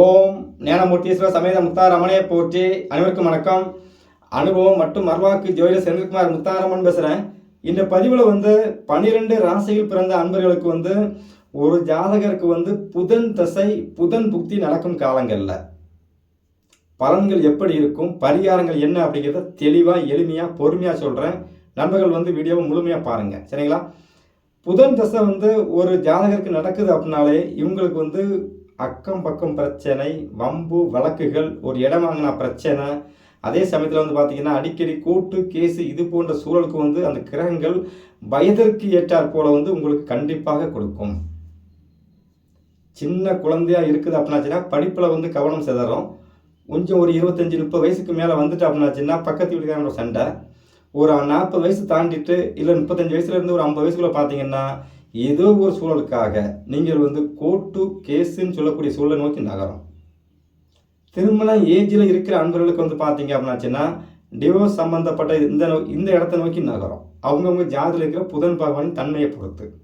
ஓம் ஞானமூர்த்தீஸ்வர சமேத முத்தாரமணையை போற்றி அனைவருக்கும் வணக்கம். அனுபவம் மற்றும் மர்வாக்கு ஜோதிட செந்தில்குமார் முத்தாரமன் பேசுகிறேன் இந்த பதிவில் வந்து பனிரெண்டு ராசியில் பிறந்த அன்பர்களுக்கு வந்து ஒரு ஜாதகருக்கு வந்து புதன் தசை புதன் புக்தி நடக்கும் காலங்களில். பலன்கள் எப்படி இருக்கும் பரிகாரங்கள் என்ன அப்படிங்கிறத தெளிவாக எளிமையாக பொறுமையாக சொல்கிறேன் நண்பர்கள் வந்து வீடியோவை முழுமையாக பாருங்கள் சரிங்களா? புதன் தசை வந்து ஒரு ஜாதகருக்கு நடக்குது அப்படின்னாலே இவங்களுக்கு வந்து அக்கம் பக்கம் பிரச்சனை வம்பு வழக்குகள் ஒரு இடம் வாங்கினா பிரச்சனை. அதே சமயத்தில் வந்து பார்த்தீங்கன்னா அடிக்கடி கோர்ட்டு கேஸு இது போன்ற சூழலுக்கு வந்து அந்த கிரகங்கள் வயதிற்கு ஏற்றாற் போல வந்து உங்களுக்கு கண்டிப்பாக கொடுக்கும். சின்ன குழந்தையா இருக்குது அப்படின்னாச்சுன்னா படிப்பில் வந்து கவனம் சிதறும். கொஞ்சம் ஒரு இருபத்தஞ்சி முப்பது வயசுக்கு மேலே வந்துட்டு அப்படின்னாச்சுன்னா பக்கத்து வீட்டுக்காரங்களோட சண்டை. ஒரு நாற்பது வயசு தாண்டிட்டு இல்லை முப்பத்தஞ்சு வயசுலேருந்து ஒரு ஐம்பது வயசுக்குள்ளே பார்த்தீங்கன்னா ஏதோ ஒரு சூழலுக்காக நீங்கள் வந்து கோர்ட்டு கேஸுன்னு சொல்லக்கூடிய சூழலை நோக்கி நகரும். திருமண ஏஜில் இருக்கிற அன்பர்களுக்கு வந்து பார்த்தீங்க அப்படின்னாச்சுன்னா டிவோர்ஸ் சம்மந்தப்பட்ட இந்த நோ- இந்த இடத்த நோக்கி நகரும். அவங்கவுங்க ஜாதியில் இருக்கிற புதன் பகவானின் தன்மையை பொறுத்து.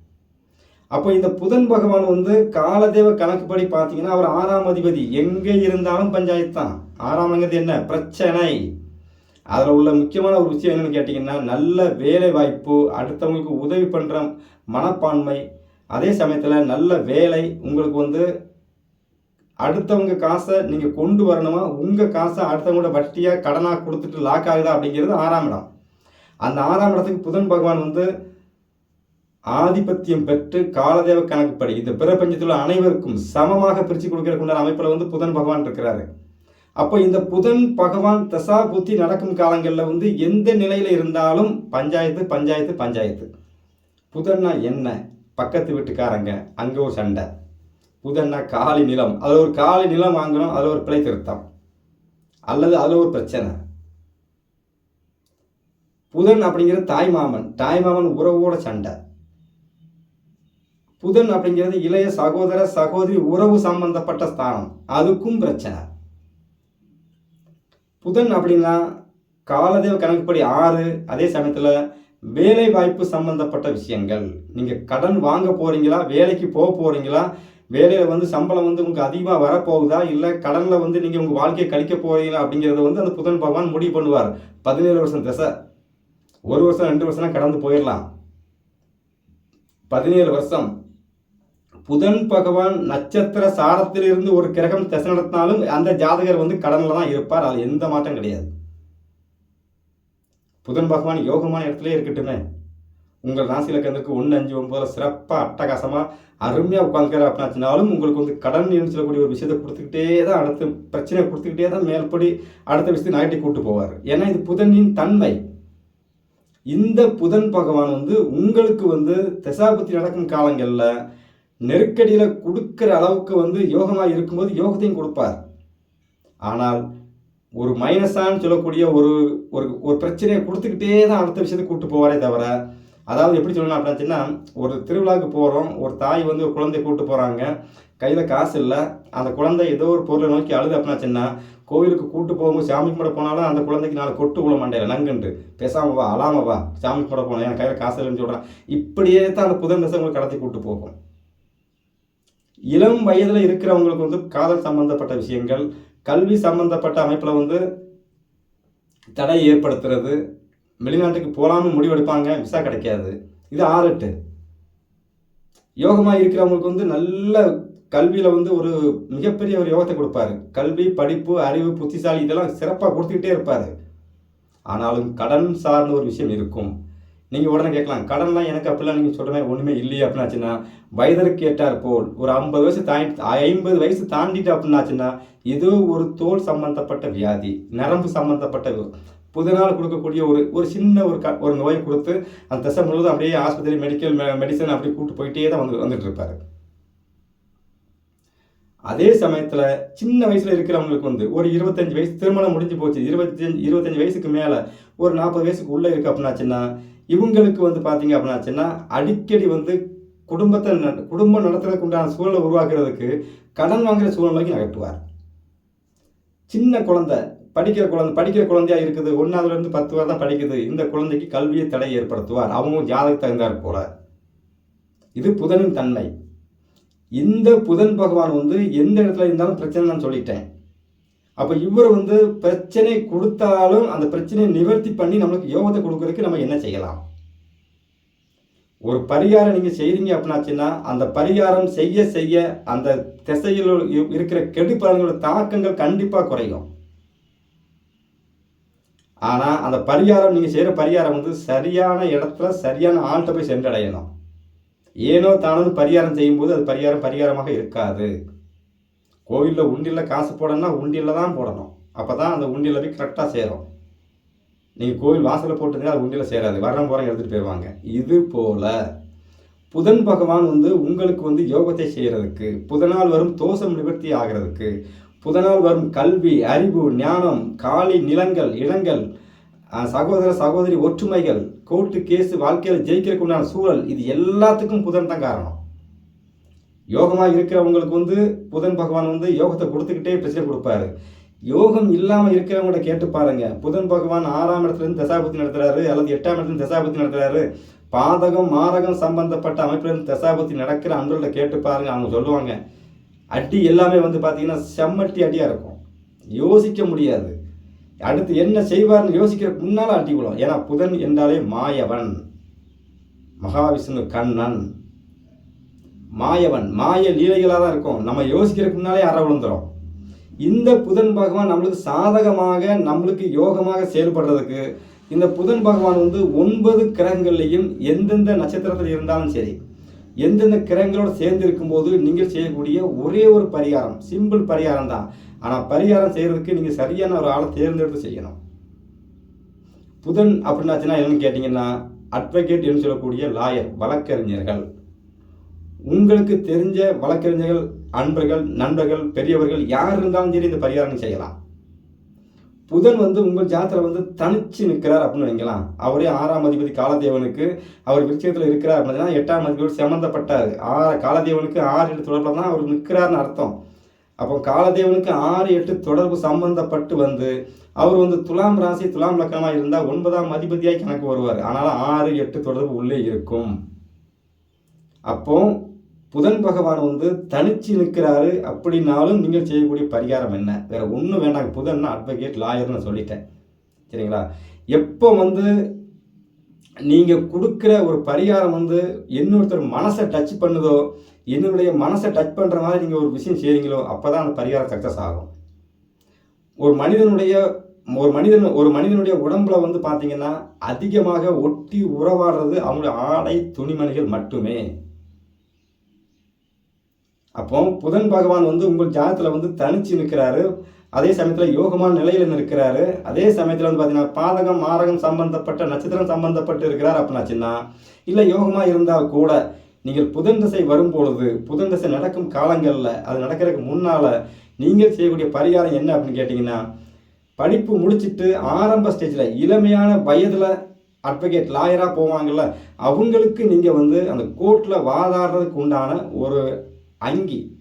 அப்போ இந்த புதன் பகவான் வந்து காலதேவ கணக்குப்படி பார்த்தீங்கன்னா அவர் ஆறாம் அதிபதி. எங்கே இருந்தாலும் பஞ்சாயத்து தான். ஆறாம்ங்கிறது என்ன? பிரச்சனை. அதில் உள்ள முக்கியமான ஒரு விஷயம் என்னென்னு கேட்டிங்கன்னா நல்ல வேலை வாய்ப்பு அடுத்தவங்களுக்கு உதவி பண்ணுற மனப்பான்மை அதே சமயத்தில் நல்ல வேலை உங்களுக்கு வந்து அடுத்தவங்க காசை நீங்கள் கொண்டு வரணுமா? உங்கள் காசை அடுத்தவங்களோட வட்டியாக கடனாக கொடுத்துட்டு லாக் ஆகுதா அப்படிங்கிறது ஆறாம் இடம். அந்த ஆறாம் இடத்துக்கு புதன் பகவான் வந்து ஆதிபத்தியம் பெற்று காலதேவ கணக்குப்படி இந்த பிரபஞ்சத்தில் அனைவருக்கும் சமமாக பிரித்து கொடுக்கறதுக்குண்டான அமைப்பில் வந்து புதன் பகவான் இருக்கிறாரு. அப்போ இந்த புதன் பகவான் தசா புத்தி நடக்கும் காலங்களில் வந்து எந்த நிலையில் இருந்தாலும் பஞ்சாயத்து பஞ்சாயத்து பஞ்சாயத்து. புதன்னா என்ன? பக்கத்து வீட்டுக்காரங்க அங்கே ஒரு சண்டை. புதன்னா காலி நிலம். அதில் ஒரு காலி நிலம் வாங்கணும் அதில் ஒரு பிழை திருத்தம். அல்லது அதில் ஒரு பிரச்சனை. புதன் அப்படிங்கிறது தாய்மாமன் தாய்மாமன் உறவோட சண்டை. புதன் அப்படிங்கிறது இளைய சகோதர சகோதரி உறவு சம்பந்தப்பட்ட ஸ்தானம். அதுக்கும் பிரச்சனை. புதன் அப்படின்னா காலதேவ கணக்குப்படி ஆறு அதே சமயத்தில் வேலை வாய்ப்பு சம்பந்தப்பட்ட விஷயங்கள். நீங்கள் கடன் வாங்க போகிறீங்களா வேலைக்கு போக போகிறீங்களா வேலையில் வந்து சம்பளம் வந்து உங்களுக்கு அதிகமாக வரப்போகுதா? இல்லை கடனில் வந்து நீங்கள் உங்கள் வாழ்க்கையை கழிக்க போகிறீங்களா அப்படிங்கிறத வந்து அந்த புதன் பகவான் முடிவு பண்ணுவார். பதினேழு வருஷம் திசை. ஒரு வருஷம் ரெண்டு வருஷம்னா கடந்து போயிடலாம். பதினேழு வருஷம். புதன் பகவான் நட்சத்திர சாரத்திலிருந்து ஒரு கிரகம் திசை நடத்தினாலும் அந்த ஜாதகர் வந்து கடனில் தான் இருப்பார். அதில் எந்த மாற்றம் கிடையாது. புதன் பகவான் யோகமான இடத்துல இருக்கட்டுமே. உங்கள் ராசியில் கந்திருக்கு ஒன்று அஞ்சு ஒன்பதுல சிறப்பாக அட்டகாசமாக அருமையாக உட்காந்துக்கிற அப்படின்னாச்சுனாலும் உங்களுக்கு வந்து கடன் சொல்லக்கூடிய ஒரு விஷயத்தை கொடுத்துக்கிட்டே தான் அடுத்த பிரச்சனை கொடுத்துக்கிட்டே தான் மேல்படி அடுத்த விஷயத்தை நாட்டி கூட்டு போவார். ஏன்னா இது புதனின் தன்மை. இந்த புதன் பகவான் வந்து உங்களுக்கு வந்து தசாபத்தி நடக்கும் காலங்களில் நெருக்கடியில் கொடுக்குற அளவுக்கு வந்து யோகமாக இருக்கும்போது யோகத்தையும் கொடுப்பார். ஆனால் ஒரு மைனஸான்னு சொல்லக்கூடிய ஒரு ஒரு ஒரு பிரச்சனையை கொடுத்துக்கிட்டே தான் அடுத்த விஷயத்தை கூப்பிட்டு போவாரே தவிர அதாவது எப்படி சொல்லணும் அப்படின்னா ஒரு திருவிழாவுக்கு போகிறோம் ஒரு தாய் வந்து ஒரு குழந்தைய கூப்பிட்டு போகிறாங்க கையில் காசு இல்லை அந்த குழந்தை ஏதோ ஒரு பொருளை நோக்கி அழுது அப்படின்னாச்சுன்னா கோவிலுக்கு கூட்டு போகும்போது சாமி கும்பிட போனாலும் அந்த குழந்தைக்கு நாலு கொட்டு உள்ள மாட்டேன் நங்குண்டு. பேசாம வா அழாம வா சாமி கும்பிட போனேன் என் கையில் காசு இல்லைன்னு சொல்கிறேன் இப்படியே தான் அந்த புதன் தசை உங்களுக்கு கடத்தி கூட்டு போகும். இளம் வயதில் இருக்கிறவங்களுக்கு வந்து காதல் சம்பந்தப்பட்ட விஷயங்கள் கல்வி சம்பந்தப்பட்ட அமைப்பில் வந்து தடை ஏற்படுத்துறது. வெளிநாட்டுக்கு போகலாம்னு முடிவெடுப்பாங்க விசா கிடைக்காது. இது ஆறெட்டு. யோகமாக இருக்கிறவங்களுக்கு வந்து நல்ல கல்வியில் வந்து ஒரு மிகப்பெரிய ஒரு யோகத்தை கொடுப்பாரு. கல்வி படிப்பு அறிவு புத்திசாலி இதெல்லாம் சிறப்பாக கொடுத்துக்கிட்டே இருப்பார். ஆனாலும் கடன் சார்ந்த ஒரு விஷயம் இருக்கும். நீங்கள் உடனே கேட்கலாம். கடன்லாம் எனக்கு அப்படிலாம் நீங்கள் சொல்கிற மாதிரி ஒன்றுமே இல்லையே அப்படின்னாச்சுன்னா வயதிற்கு ஏற்றார் போல் ஒரு ஐம்பது வயசு தாண்டி ஐம்பது வயசு தாண்டிட்டு அப்படின்னாச்சுன்னா ஏதோ ஒரு தோல் சம்பந்தப்பட்ட வியாதி நரம்பு சம்பந்தப்பட்ட புதனால் கொடுக்கக்கூடிய ஒரு ஒரு சின்ன ஒரு க ஒரு நோயை கொடுத்து அந்த தசை முழுவதும் அப்படியே ஆஸ்பத்திரி மெடிக்கல் மெடிசன் அப்படி கூட்டு போயிட்டே தான் வந்து வந்துட்டு இருப்பாரு அதே சமயத்தில் சின்ன வயசில் இருக்கிறவங்களுக்கு வந்து ஒரு இருபத்தஞ்சு வயசு திருமணம் முடிஞ்சு போச்சு இருபத்தஞ்சு இருபத்தஞ்சு வயசுக்கு மேலே ஒரு நாற்பது வயசுக்கு உள்ளே இருக்கு அப்படின்னாச்சுன்னா இவங்களுக்கு வந்து பார்த்தீங்க அப்படின்னாச்சுன்னா அடிக்கடி வந்து குடும்பத்தை ந- குடும்பம் நடத்துறதுக்கு உண்டான சூழலை உருவாக்குறதுக்கு கடன் வாங்குற சூழ்நிலைக்கு நகட்டுவார் சின்ன குழந்தை படிக்கிற குழந்தை படிக்கிற குழந்தையா இருக்குது ஒன்றாவதுலேருந்து பத்து வரை தான் படிக்குது இந்த குழந்தைக்கு கல்வியை தடை ஏற்படுத்துவார். அவங்க ஜாதகம் தகுந்தார் போல. இது புதனின் தன்மை. இந்த புதன் பகவான் வந்து எந்த இடத்துல இருந்தாலும் பிரச்சனை நான் சொல்லிட்டேன். அப்போ இவர் வந்து பிரச்சனை கொடுத்தாலும் அந்த பிரச்சனையை நிவர்த்தி பண்ணி நம்மளுக்கு யோகத்தை கொடுக்கறதுக்கு நம்ம என்ன செய்யலாம்? ஒரு பரிகாரம் நீங்கள் செய்கிறீங்க அப்படின்னாச்சுன்னா அந்த பரிகாரம் செய்ய செய்ய அந்த திசையில் இரு- இருக்கிற கெடு பலன்களோட தாக்கங்கள் கண்டிப்பாக குறையும். ஆனால் அந்த பரிகாரம் நீங்கள் செய்கிற பரிகாரம் வந்து சரியான இடத்துல சரியான ஆள்கிட்ட போய் சென்றடையணும். ஏனோ தானோ பரிகாரம் செய்யும்போது அது பரிகாரம் பரிகாரமாக இருக்காது. கோவிலில் உண்டியில் காசு போடணும்னா உண்டியில் தான் போடணும். அப்போ தான் அந்த உண்டியில் போய் கரெக்டாக சேரும். நீங்கள் கோவில் வாசலில் போட்டுருந்தீங்க அது உண்டியில் சேராது. வரம் போகிறவங்க எடுத்துகிட்டு போயிடுவாங்க இது போல் புதன் பகவான் வந்து உங்களுக்கு வந்து யோகத்தை செய்கிறதுக்கு புதனால் வரும் தோஷம் நிவர்த்தி ஆகிறதுக்கு புதனால் வரும் கல்வி அறிவு ஞானம் காலி நிலங்கள் இளங்கள் சகோதர சகோதரி ஒற்றுமைகள் கோர்ட்டு கேஸு வாழ்க்கையில் ஜெயிக்கிறதுக்கு உண்டான சூழல் இது எல்லாத்துக்கும் புதன் தான் காரணம். யோகமாக இருக்கிறவங்களுக்கு வந்து புதன் பகவான் வந்து யோகத்தை கொடுத்துக்கிட்டே பிரச்சனை கொடுப்பாரு. யோகம் இல்லாமல் இருக்கிறவங்கள்ட்ட கேட்டு பாருங்க. புதன் பகவான் ஆறாம் இடத்துலேருந்து தசாபுத்தி நடத்துறாரு அல்லது எட்டாம் இடத்துலேருந்து தசாபத்தி தசாபுத்தி நடத்துறாரு. பாதகம் மாரகம் சம்பந்தப்பட்ட அமைப்புல இருந்து தசாபுத்தி நடக்கிற அன்பர்களை கேட்டு பாருங்க அவங்க சொல்லுவாங்க. அடி எல்லாமே வந்து பார்த்தீங்கன்னா செம்மட்டி அடியாக இருக்கும். யோசிக்க முடியாது. அடுத்து என்ன செய்வார்னு யோசிக்கிறதுக்கு முன்னால் அடி விழும். ஏன்னா புதன் என்றாலே மாயவன். மகாவிஷ்ணு கண்ணன். மாயவன் மாய லீலைகளாக தான் இருக்கும். நம்ம யோசிக்கிறதுக்கு முன்னாலே அற விழுந்துடும் இந்த புதன் பகவான் நம்மளுக்கு சாதகமாக நம்மளுக்கு யோகமாக செயல்படுறதுக்கு இந்த புதன் பகவான் வந்து ஒன்பது கிரகங்கள்லையும் எந்தெந்த நட்சத்திரத்தில் இருந்தாலும் சரி எந்தெந்த கிரகங்களோடு சேர்ந்து இருக்கும்போது நீங்கள் செய்யக்கூடிய ஒரே ஒரு பரிகாரம் சிம்பிள் பரிகாரம் தான். ஆனால் பரிகாரம் செய்கிறதுக்கு நீங்கள் சரியான ஒரு ஆளை தேர்ந்தெடுத்து செய்யணும். புதன் அப்படின்னாச்சுன்னா என்னன்னு கேட்டிங்கன்னா அட்வொகேட் என்று சொல்லக்கூடிய லாயர் வழக்கறிஞர்கள். உங்களுக்கு தெரிஞ்ச வழக்கறிஞர்கள் அன்பர்கள் நண்பர்கள் பெரியவர்கள் யார் இருந்தாலும் சரி இந்த பரிகாரம் செய்யலாம். புதன் வந்து உங்கள் ஜாதத்தில் வந்து தனிச்சு நிற்கிறார் அப்படின்னு நினைக்கலாம் அவரே ஆறாம் அதிபதி காலதேவனுக்கு அவர் விருட்சத்தில் இருக்கிறார் அப்படின்னா எட்டாம் அதிபதி சம்மந்தப்பட்டார் ஆறு காலதேவனுக்கு ஆறு எட்டு தொடர்பில் தான் அவர் நிற்கிறார்னு அர்த்தம். அப்போ காலதேவனுக்கு ஆறு எட்டு தொடர்பு சம்பந்தப்பட்டு வந்து அவர் வந்து துலாம் ராசி துலாம் லக்கணமாக இருந்தால் ஒன்பதாம் அதிபதியாக கணக்கு வருவார். ஆனால் ஆறு எட்டு தொடர்பு உள்ளே இருக்கும். அப்போது புதன் பகவான் வந்து தனிச்சு நிற்கிறாரு அப்படின்னாலும் நீங்கள் செய்யக்கூடிய பரிகாரம் என்ன? வேற ஒன்றும் வேண்டாம். புதன்னா அட்வொகேட் லாயர்னு சொல்லிட்டேன். சரிங்களா? எப்போ வந்து நீங்கள் கொடுக்குற ஒரு பரிகாரம் வந்து இன்னொருத்தர் மனசை டச் பண்ணுதோ என்னுடைய மனசை டச் பண்ணுற மாதிரி நீங்கள் ஒரு விஷயம் செய்கிறீங்களோ அப்போ தான் அந்த பரிகாரம் சக்ஸஸ் ஆகும். ஒரு மனிதனுடைய ஒரு மனிதன் ஒரு மனிதனுடைய உடம்புல வந்து பார்த்தீங்கன்னா அதிகமாக ஒட்டி உறவாடுறது அவங்களுடைய ஆடை துணிமணிகள் மட்டுமே. அப்போ புதன் பகவான் வந்து உங்கள் ஜாதத்தில் வந்து தனிச்சு நிற்கிறாரு அதே சமயத்தில் யோகமான நிலையில் இருக்கிறாரு அதே சமயத்தில் வந்து பார்த்தீங்கன்னா பாதகம் மாரகம் சம்பந்தப்பட்ட நட்சத்திரம் சம்பந்தப்பட்டு இருக்கிறார் அப்படின்னாச்சுன்னா இல்லை யோகமாக இருந்தால் கூட நீங்கள் புதன் திசை வரும் பொழுது புதன் திசை நடக்கும் காலங்களில் அது நடக்கிறதுக்கு முன்னால் நீங்கள் செய்யக்கூடிய பரிகாரம் என்ன அப்படின்னு கேட்டிங்கன்னா படிப்பு முடிச்சிட்டு ஆரம்ப ஸ்டேஜில் இளமையான வயதில் அட்வொகேட் லாயராக போவாங்கள்ல அவங்களுக்கு நீங்கள் வந்து அந்த கோர்ட்டில் வாதாடுறதுக்கு உண்டான ஒரு அங்கி.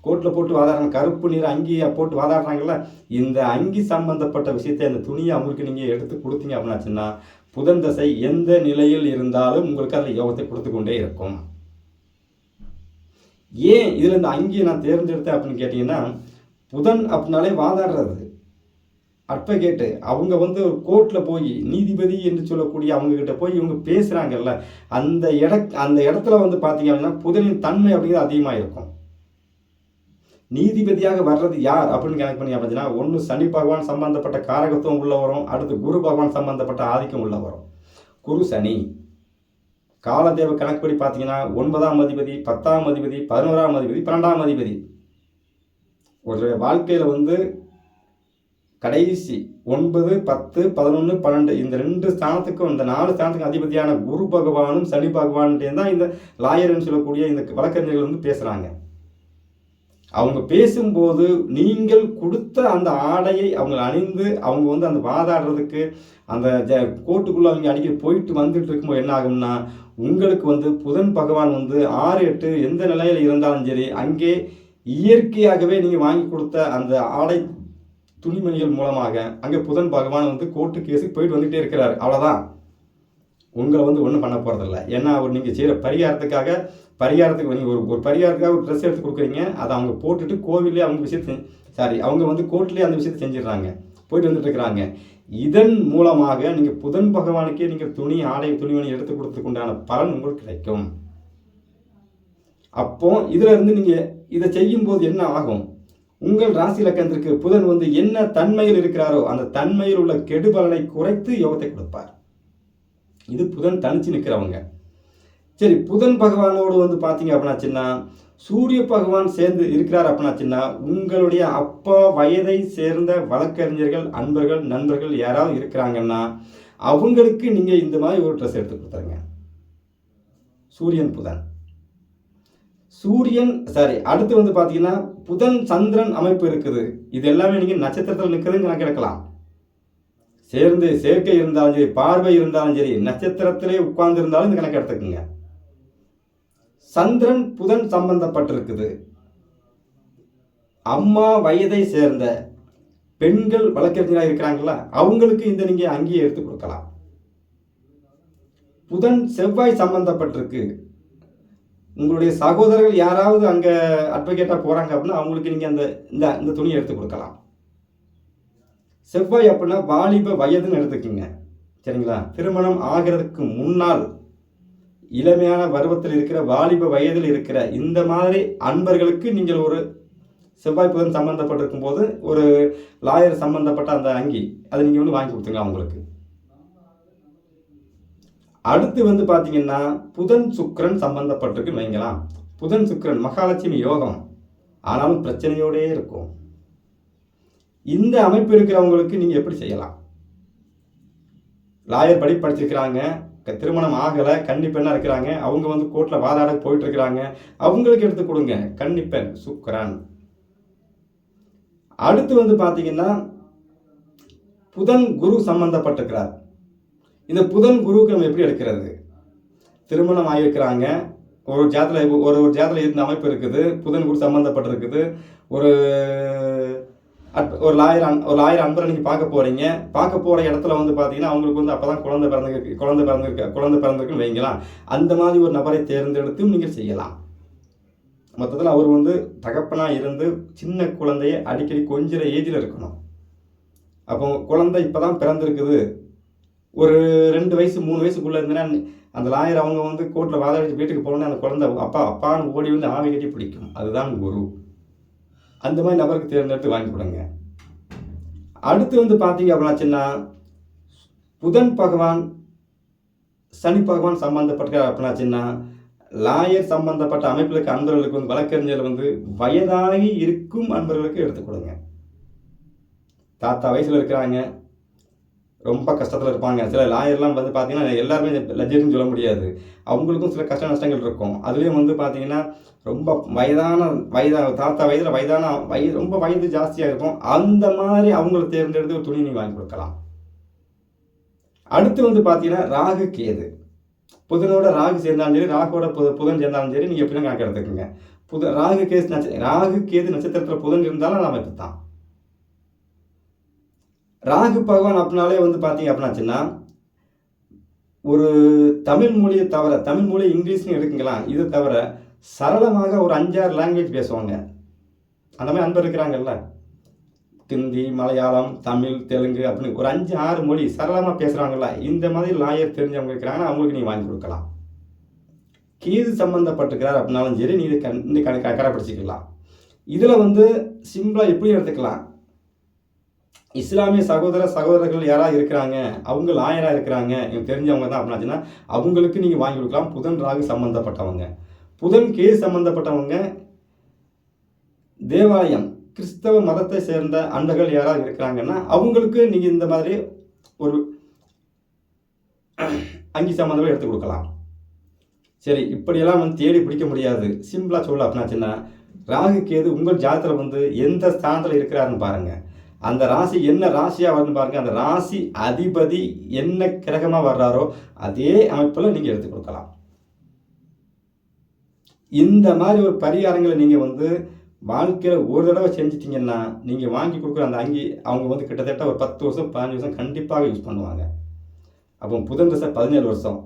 கோட்டில் போட்டு வாதாடுறாங்க. கருப்பு நிற அங்கியை போட்டு வாதாடுறாங்கல்ல? இந்த அங்கி சம்பந்தப்பட்ட விஷயத்தை அந்த துணியை அவங்களுக்கு நீங்கள் எடுத்து கொடுத்தீங்க அப்படின்னாச்சுன்னா புதன் தசை எந்த நிலையில் இருந்தாலும் உங்களுக்கு அதில் யோகத்தை கொடுத்து கொண்டே இருக்கும். ஏன் இதில் இந்த அங்கியை நான் தேர்ந்தெடுத்தேன் அப்படின்னு கேட்டிங்கன்னா புதன் அப்படின்னாலே வாதாடுறது. அட்வொகேட்டு அவங்க வந்து ஒரு கோர்ட்டில் போய் நீதிபதி என்று சொல்லக்கூடிய அவங்கக்கிட்ட போய் இவங்க பேசுகிறாங்கல்ல அந்த இட அந்த இடத்துல வந்து பார்த்தீங்க அப்படின்னா புதனின் தன்மை அப்படிங்கிறது அதிகமாக இருக்கும் நீதிபதியாக வர்றது யார் அப்படின்னு கணக்கு பண்ணி அப்படின்னா ஒன்று சனி பகவான் சம்பந்தப்பட்ட காரகத்துவம் உள்ள வரும் அடுத்து குரு பகவான் சம்பந்தப்பட்ட ஆதிக்கம் உள்ள வரும் குரு சனி. காலதேவ கணக்குப்படி பார்த்தீங்கன்னா ஒன்பதாம் அதிபதி பத்தாம் அதிபதி பதினோராம் அதிபதி பன்னெண்டாம் அதிபதி. ஒரு வாழ்க்கையில் வந்து கடைசி ஒன்பது பத்து பதினொன்று பன்னெண்டு இந்த ரெண்டு ஸ்தானத்துக்கும் இந்த நாலு ஸ்தானத்துக்கும் அதிபதியான குரு பகவானும் சனி பகவான்கிட்டே தான் இந்த லாயர்னு சொல்லக்கூடிய இந்த வழக்கறிஞர்கள் வந்து பேசுகிறாங்க அவங்க பேசும்போது நீங்கள் கொடுத்த அந்த ஆடையை அவங்க அணிந்து அவங்க வந்து அந்த வாதாடுறதுக்கு அந்த ஜ கோர்ட்டுக்குள்ளே அவங்க அடிக்கடி போயிட்டு வந்துட்டு இருக்கும்போது என்ன ஆகும்னா உங்களுக்கு வந்து புதன் பகவான் வந்து ஆறு எட்டு எந்த நிலையில் இருந்தாலும் சரி அங்கே இயற்கையாகவே நீங்கள் வாங்கி கொடுத்த அந்த ஆடை துணிமணிகள் மூலமாக அங்கே புதன் பகவான் வந்து கோர்ட்டு கேஸுக்கு போயிட்டு வந்துகிட்டே இருக்கிறார். அவ்வளோதான் உங்களை வந்து ஒன்றும் பண்ண போகிறதில்ல ஏன்னா அவர் நீங்கள் செய்கிற பரிகாரத்துக்காக பரிகாரத்துக்கு நீங்கள் ஒரு ஒரு பரிகாரத்துக்காக ஒரு ட்ரெஸ் எடுத்து கொடுக்குறீங்க. அதை அவங்க போட்டுட்டு கோவிலே அவங்க விஷயத்தை சாரி அவங்க வந்து கோர்ட்லேயே அந்த விஷயத்தை செஞ்சிடுறாங்க. போயிட்டு வந்துட்டு இருக்கிறாங்க. இதன் மூலமாக நீங்கள் புதன் பகவானுக்கே நீங்கள் துணி ஆடை துணிமணி எடுத்து கொடுத்ததுக்கு உண்டான பலன் உங்களுக்கு கிடைக்கும். அப்போ இதில் இருந்து நீங்கள் இதை செய்யும்போது என்ன ஆகும்? உங்கள் ராசி லக்கணத்திற்கு புதன் வந்து என்ன தன்மையில் இருக்கிறாரோ அந்த தன்மையில் உள்ள கெடுபலனை குறைத்து யோகத்தை கொடுப்பார். இது புதன் தனிச்சு நிற்கிறவங்க சரி புதன் பகவானோடு வந்து பார்த்தீங்க அப்படின்னாச்சுன்னா சூரிய பகவான் சேர்ந்து இருக்கிறார் அப்படின்னாச்சுன்னா உங்களுடைய அப்பா வயதை சேர்ந்த வழக்கறிஞர்கள் அன்பர்கள் நண்பர்கள் யாராவது இருக்கிறாங்கன்னா அவங்களுக்கு நீங்கள் இந்த மாதிரி ஒரு ட்ரெஸ் எடுத்து கொடுத்துருங்க. சூரியன் புதன். சூரியன் சாரி அடுத்து வந்து பார்த்தீங்கன்னா புதன் சந்திரன் அமைப்பு இருக்குது. இது எல்லாமே நீங்கள் நட்சத்திரத்தில் நிற்கிறதுன்னு கணக்கெடுக்கலாம் சேர்ந்து சேர்க்கை இருந்தாலும் சரி பார்வை இருந்தாலும் சரி நட்சத்திரத்திலே உட்கார்ந்து இருந்தாலும் இந்த கணக்கு எடுத்துக்கோங்க. சந்திரன் புதன் சம்பந்தப்பட்டிருக்குது. அம்மா வயதை சேர்ந்த பெண்கள் வழக்கறிஞராக இருக்கிறாங்களா? அவங்களுக்கு இந்த நீங்கள் அங்கேயே எடுத்து கொடுக்கலாம். புதன் செவ்வாய் சம்பந்தப்பட்டிருக்கு. உங்களுடைய சகோதரர்கள் யாராவது அங்கே அட்வொகேட்டாக போகிறாங்க அப்படின்னா அவங்களுக்கு நீங்கள் அந்த இந்த இந்த துணியை எடுத்து கொடுக்கலாம். செவ்வாய் அப்படின்னா வாலிப வயதுன்னு எடுத்துக்கோங்க. சரிங்களா? திருமணம் ஆகிறதுக்கு முன்னால் இளமையான பருவத்தில் இருக்கிற வாலிப வயதில் இருக்கிற இந்த மாதிரி அன்பர்களுக்கு நீங்கள் ஒரு செவ்வாய் புதன் சம்மந்தப்பட்டிருக்கும் போது ஒரு லாயர் சம்மந்தப்பட்ட அந்த அங்கி அதை நீங்கள் வந்து வாங்கி கொடுத்துங்க அவங்களுக்கு. அடுத்து வந்து பார்த்தீங்கன்னா புதன் சுக்கரன் சம்பந்தப்பட்டிருக்குன்னு வைங்களாம் புதன் சுக்கரன் மகாலட்சுமி யோகம். ஆனாலும் பிரச்சனையோடே இருக்கும். இந்த அமைப்பு இருக்கிறவங்களுக்கு நீங்கள் எப்படி செய்யலாம்? லாயர் படி படிச்சிருக்கிறாங்க. திருமணம் ஆகலை கன்னிப்பெண்ணாக இருக்கிறாங்க. அவங்க வந்து கோர்ட்டில் வாதாட போயிட்டு இருக்கிறாங்க அவங்களுக்கு எடுத்து கொடுங்க. கன்னிப்பெண் சுக்கரன். அடுத்து வந்து பார்த்தீங்கன்னா புதன் குரு சம்பந்தப்பட்டிருக்கிறார். இந்த புதன் குருவுக்கு நம்ம எப்படி எடுக்கிறது? திருமணம் ஆகியிருக்கிறாங்க. ஒரு ஜாதத்தில் ஒரு ஒரு ஜாதத்தில் இருந்த அமைப்பு இருக்குது. புதன் குரு சம்மந்தப்பட்டிருக்குது ஒரு அட்- ஒரு லாயர் அன்- ஒரு லாயர் அன்பரை நீங்கள் பார்க்க போகிறீங்க பார்க்க போகிற இடத்துல வந்து பார்த்தீங்கன்னா அவங்களுக்கு வந்து அப்போ தான் குழந்தை பிறந்திருக்கு குழந்தை பிறந்திருக்கு குழந்தை பிறந்திருக்குன்னு வைங்களாம் அந்த மாதிரி ஒரு நபரை தேர்ந்தெடுத்தும் நீங்கள் செய்யலாம். மொத்தத்தில் அவர் வந்து தகப்பனாக இருந்து சின்ன குழந்தைய அடிக்கடி கொஞ்சிற ஏஜில் இருக்கணும். அப்போ குழந்தை இப்போ தான் பிறந்திருக்குது. ஒரு ரெண்டு வயசு மூணு வயசுக்குள்ளே இருந்தேன்னா அந்த லாயர் அவங்க வந்து கோர்ட்டில் வாதாடி வீட்டுக்கு போகணுன்னு அந்த குழந்தை அப்பா அப்பான்னு ஓடி வந்து ஆவி கட்டி பிடிக்கும். அதுதான் குரு. அந்த மாதிரி நபருக்கு தேர்ந்தெடுத்து வாங்கி கொடுங்க. அடுத்து வந்து பார்த்தீங்க அப்படின்னாச்சுன்னா புதன் பகவான் சனி பகவான் சம்பந்தப்பட்ட அப்படின்னாச்சுன்னா லாயர் சம்பந்தப்பட்ட அமைப்புகளுக்கு அன்பர்களுக்கு வந்து வழக்கறிஞர் வந்து வயதாகி இருக்கும் அன்பர்களுக்கு எடுத்துக் கொடுங்க. தாத்தா வயசில் இருக்கிறாங்க ரொம்ப கஷ்டத்தில் இருப்பாங்க. சில லாயர்லாம் வந்து பார்த்தீங்கன்னா எல்லாருமே லஜ்ஜர்னு சொல்ல முடியாது. அவங்களுக்கும் சில கஷ்ட நஷ்டங்கள் இருக்கும். அதுலேயும் வந்து பார்த்தீங்கன்னா ரொம்ப வயதான வயதா தாத்தா வயதில் வயதான வயது ரொம்ப வயது ஜாஸ்தியாக இருக்கும். அந்த மாதிரி அவங்கள தேர்ந்தெடுத்து ஒரு துணி நீங்கள் வாங்கி கொடுக்கலாம். அடுத்து வந்து பார்த்தீங்கன்னா ராகு கேது. புதனோட ராகு சேர்ந்தாலும் சரி ராகோட புத புதன் சேர்ந்தாலும் சரி நீங்கள் எப்படின்னா கணக்கு எடுத்துக்கோங்க. புத ராகு கேஸ் நட்ச ராகு கேது நட்சத்திரத்தில் புதன் இருந்தாலும் நம்ம அமைப்பு தான் ராகு பகவான் அப்படின்னாலே வந்து பார்த்தீங்க அப்படின்னாச்சுன்னா ஒரு தமிழ் மொழியை தவிர தமிழ் மொழி இங்கிலீஷ்னு எடுக்குங்களா இது தவிர சரளமாக ஒரு அஞ்சாறு லாங்குவேஜ் பேசுவாங்க. அந்த மாதிரி அன்பர் இருக்கிறாங்கல்ல? ஹிந்தி மலையாளம் தமிழ் தெலுங்கு அப்படின்னு ஒரு அஞ்சு ஆறு மொழி சரளமாக பேசுகிறாங்கல்ல இந்த மாதிரி லாயர் தெரிஞ்சவங்க இருக்கிறாங்கன்னா அவங்களுக்கு நீ வாங்கி கொடுக்கலாம். கீது சம்மந்தப்பட்டிருக்கிறார் அப்படின்னாலும் சரி நீ இதை கண் இந்த கடைப்பிடிச்சிக்கலாம். இதில் வந்து சிம்பிளாக எப்படி எடுத்துக்கலாம். இஸ்லாமிய சகோதர சகோதரர்கள் யாராவது இருக்கிறாங்க? அவங்க லாயராக இருக்கிறாங்க. எனக்கு தெரிஞ்சவங்க தான் அப்படின்னாச்சுன்னா அவங்களுக்கு நீங்கள் வாங்கி கொடுக்கலாம். புதன் ராகு சம்மந்தப்பட்டவங்க புதன் கே சம்மந்தப்பட்டவங்க தேவாலயம் கிறிஸ்தவ மதத்தை சேர்ந்த அண்டர்கள் யாராவது இருக்கிறாங்கன்னா அவங்களுக்கு நீங்கள் இந்த மாதிரி ஒரு அங்கி சம்மந்தமாக எடுத்து கொடுக்கலாம். சரி இப்படியெல்லாம் வந்து தேடி பிடிக்க முடியாது. சிம்பிளாக சொல்ல அப்படின்னாச்சுன்னா ராகு கேது உங்கள் ஜாதத்தில் வந்து எந்த ஸ்தானத்தில் இருக்கிறாருன்னு பாருங்கள் அந்த ராசி என்ன ராசியாக வருதுன்னு பாருங்க. அந்த ராசி அதிபதி என்ன கிரகமாக வர்றாரோ அதே அமைப்பில் நீங்கள் எடுத்து கொடுக்கலாம். இந்த மாதிரி ஒரு பரிகாரங்களை நீங்கள் வந்து வாழ்க்கையில் ஒரு தடவை செஞ்சிட்டிங்கன்னா நீங்கள் வாங்கி கொடுக்குற அந்த அங்கி அவங்க வந்து கிட்டத்தட்ட ஒரு பத்து வருஷம் பதினஞ்சு வருஷம் கண்டிப்பாக யூஸ் பண்ணுவாங்க. அப்போ புதன் தசை பதினேழு வருஷம்.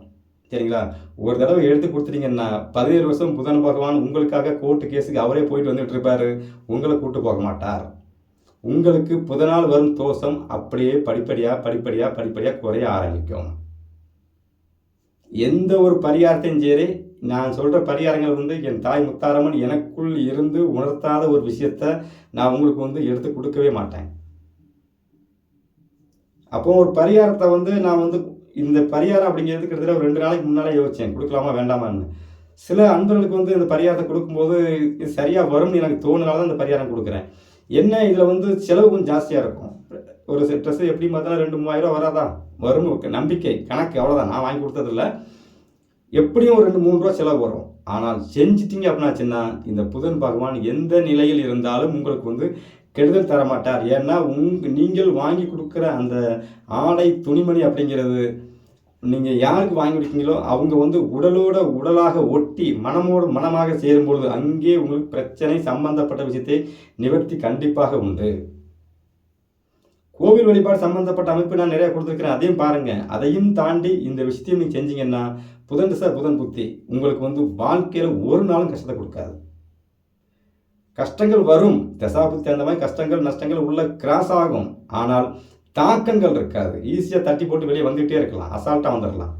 சரிங்களா? ஒரு தடவை எடுத்து கொடுத்துட்டீங்கன்னா பதினேழு வருஷம் புதன் பகவான் உங்களுக்காக கோர்ட்டு கேஸுக்கு அவரே போயிட்டு வந்துட்டு இருப்பாரு. உங்களை கூட்டு போக மாட்டார். உங்களுக்கு புதனால் வரும் தோஷம் அப்படியே படிப்படியாக படிப்படியாக படிப்படியாக குறைய ஆரம்பிக்கும். எந்த ஒரு பரிகாரத்தையும் சரி நான் சொல்கிற பரிகாரங்கள் வந்து என் தாய் முத்தாரம்மன் எனக்குள் இருந்து உணர்த்தாத ஒரு விஷயத்த நான் உங்களுக்கு வந்து எடுத்து கொடுக்கவே மாட்டேன். அப்போ ஒரு பரிகாரத்தை வந்து நான் வந்து இந்த பரிகாரம் அப்படிங்கிறது கிட்டத்தட்ட ஒரு ரெண்டு நாளைக்கு முன்னாலே யோசித்தேன் கொடுக்கலாமா வேண்டாமான்னு. சில அன்பர்களுக்கு வந்து இந்த பரிகாரத்தை கொடுக்கும்போது இது சரியாக வரும்னு எனக்கு தோணுனால தான் இந்த பரிகாரம் கொடுக்குறேன். என்ன இதில் வந்து செலவு கொஞ்சம் ஜாஸ்தியாக இருக்கும்? ஒரு ட்ரெஸ்ஸு எப்படி பார்த்தாலும் ரெண்டு மூவாயிரம் ரூபா வராதா? வரும் நம்பிக்கை கணக்கு அவ்வளோதான் நான் வாங்கி கொடுத்ததில்ல. எப்படியும் ஒரு ரெண்டு மூணு ரூபா செலவு வரும். ஆனால் செஞ்சிட்டீங்க அப்படின்னாச்சுன்னா இந்த புதன் பகவான் எந்த நிலையில் இருந்தாலும் உங்களுக்கு வந்து கெடுதல் தர மாட்டார் ஏன்னா உங் நீங்கள் வாங்கி கொடுக்குற அந்த ஆடை துணிமணி அப்படிங்கிறது நீங்கள் யாருக்கு வாங்கி கொடுக்கீங்களோ அவங்க வந்து உடலோட உடலாக ஒட்டி மனமோடு மனமாக சேரும் பொழுது அங்கே உங்களுக்கு பிரச்சனை சம்பந்தப்பட்ட விஷயத்தை நிவர்த்தி கண்டிப்பாக உண்டு. கோவில் வழிபாடு சம்பந்தப்பட்ட அமைப்பு நான் நிறைய கொடுத்துருக்கிறேன். அதையும் பாருங்கள் அதையும் தாண்டி இந்த விஷயத்தையும் நீங்கள் செஞ்சீங்கன்னா புதன் திசை புதன் புத்தி உங்களுக்கு வந்து வாழ்க்கையில் ஒரு நாளும் கஷ்டத்தை கொடுக்காது. கஷ்டங்கள் வரும். தசாபுத்தி அந்த மாதிரி கஷ்டங்கள் நஷ்டங்கள் உள்ள கிராஸ் ஆகும். ஆனால் தாக்கங்கள் இருக்காது. ஈஸியாக தட்டி போட்டு வெளியே வந்துகிட்டே இருக்கலாம். அசால்ட்டாக வந்துடலாம்